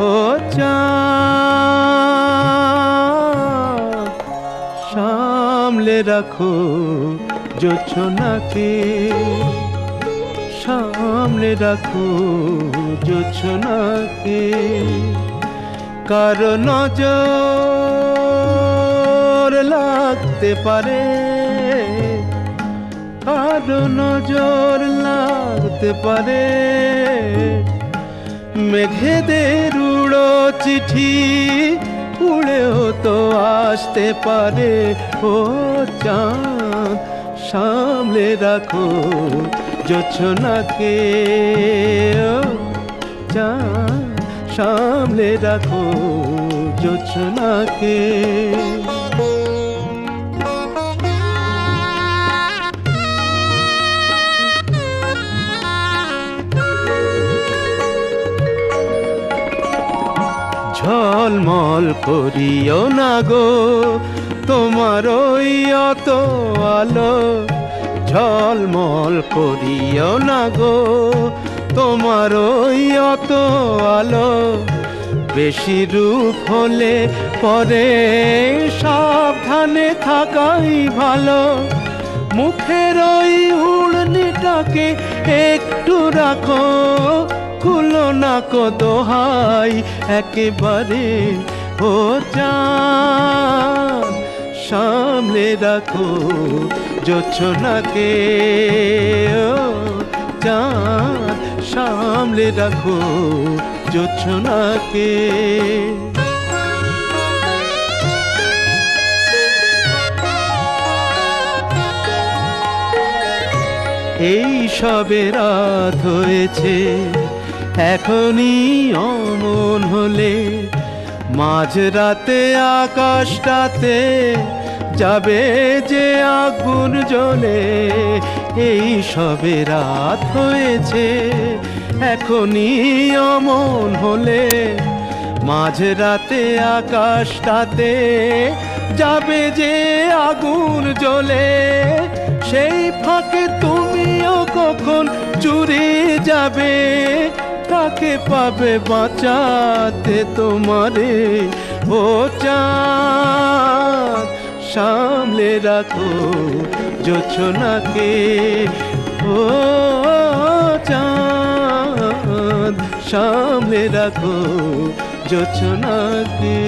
ও সামলে রাখো জোছনাকে সামলে রাখো জোছনাকে কারও নজর লাগতে পারে, কারও নজর লাগতে পারে। মেঘেদের উড়ো চিঠি, উড়েও তো আসতে পারে। ও চাঁদ, সামলে রাখো জোছনাকে। চাঁদ, সামলে রাখো জোছনাকে। ঝলমল করিও না গো, তোমার ওই অত আলো। ঝলমল করিও না গো, তোমার ওই অত আলো। বেশি রূপ হলে পরে সাবধানে থাকাই ভালো। মুখের ওই উড়নিটাকে একটু রাখো খুলো না কো দোহাই, একেবারে ও চাঁদ। সামলে রাখো জোছনাকে, ও চাঁদ। সামলে রাখো জোছনাকে। এই সবে রাত হয়েছে। এখনই অমন হলে মাঝ রাতে আকাশটাতে যাবে যে আগুন জ্বলে। এই সবে রাত হয়েছে, এখনই অমন হলে মাঝ রাতে আকাশটাতে যাবে যে আগুন জ্বলে। সেই ফাঁকে তুমিও কখন চুরি যাবে। কাকে পাবে বাঁচাতে তোমারে? ও চাঁদ সামলে রাখো জোছনাকে ও চাঁদ সামলে রাখো জোছনাকে